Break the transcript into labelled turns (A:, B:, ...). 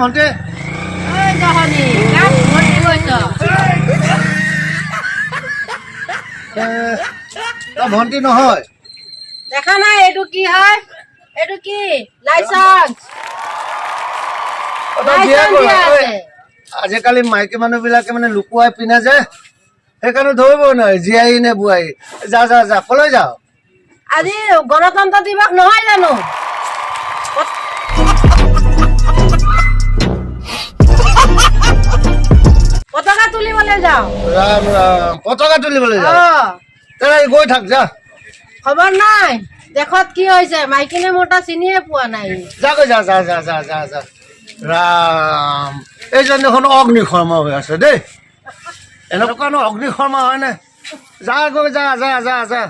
A: ভণ্টি এ, তই ভণ্টি নহয়।
B: দেখা নাই এইটো কি হয়? এইটো কি? লাইচেন্স।
A: আজিকালি মাইকী মানুহ বিলাকে মানে লুকুৱাই পিন্ধে যে সেইকাৰণে ধৰিব নোৱাৰে জীয়াৰী নে বোৱাৰী যা যা যা কলৈ যাওঁ?
B: আজি গণতন্ত্ৰ দিৱস নহয় জানো? পতাকা তুলিবলৈ যাওঁ।
A: ৰাম ৰাম পতাকা যাওঁ। তেনে গৈ থাক যা।
B: খবৰ নাই? দেখত কি হৈছে মাইকী মোটা চিনিয়ে পোৱা নাই।
A: যা যা যা যা যা যা যা। ৰাম এইজন দেখোন অগ্নিশৰ্মা হৈ আছে দেই। এনেকুৱা অগ্নিশৰ্মা হয়নে? যা গৈ যা যা যা যা।